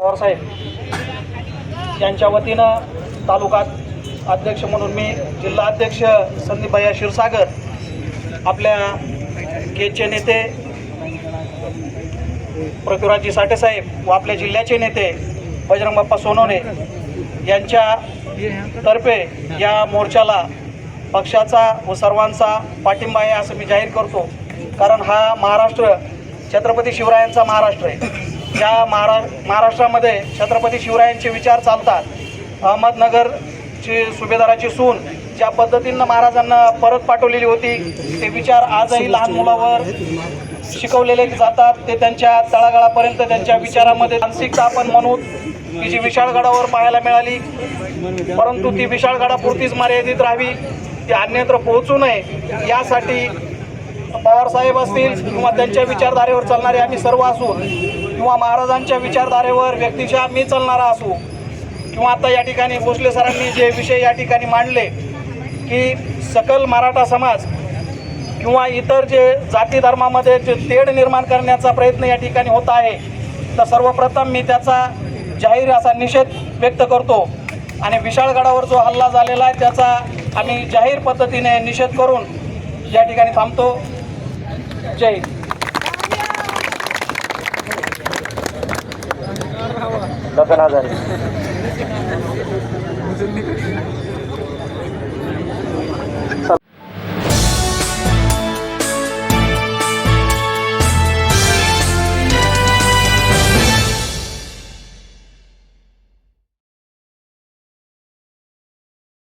पवारसाहेब यांच्या वतीनं तालुका अध्यक्ष म्हणून मी जिल्हा अध्यक्ष संदीपभैया क्षीरसागर आपल्या केचे नेते पृथ्वीराजी साठेसाहेब व आपल्या जिल्ह्याचे नेते बजरंग बाप्पा सोनवणे यांच्या तर्फे या मोर्चाला पक्षाचा व सर्वांचा पाठिंबा आहे असं मी जाहीर करतो. कारण हा महाराष्ट्र छत्रपती शिवरायांचा महाराष्ट्र आहे. या महारा महाराष्ट्रामध्ये छत्रपती शिवरायांचे विचार चालतात अहमदनगरची सुभेदाराची सून ज्या पद्धतीनं महाराजांना परत पाठवलेली होती ते विचार आजही लहान मुलावर शिकवलेले जातात. ते त्यांच्या तळागाळापर्यंत त्यांच्या विचारामध्ये मानसिकता आपण म्हणू की जी विशाळगडावर पाहायला मिळाली परंतु ती विशाळगडापुरतीच मर्यादित राहावी ती अन्यत्र पोहोचू नये यासाठी पवारसाहेब असतील किंवा त्यांच्या विचारधारेवर चालणारे आम्ही सर्व असून किंवा महाराजांच्या विचारधारेवर व्यक्तिशः मी चालणारा असू किंवा आता या ठिकाणी भोसले सरांनी जे विषय या ठिकाणी मांडले की सकल मराठा समाज किंवा इतर जे जाती धर्मामध्ये जे तेढ निर्माण करण्याचा प्रयत्न या ठिकाणी होत आहे तर सर्वप्रथम मी त्याचा जाहीर असा निषेध व्यक्त करतो. आणि विशाळगडावर जो हल्ला झालेला आहे त्याचा आम्ही जाहीर पद्धतीने निषेध करून या ठिकाणी थांबतो. जय हिंद. Campeonato ali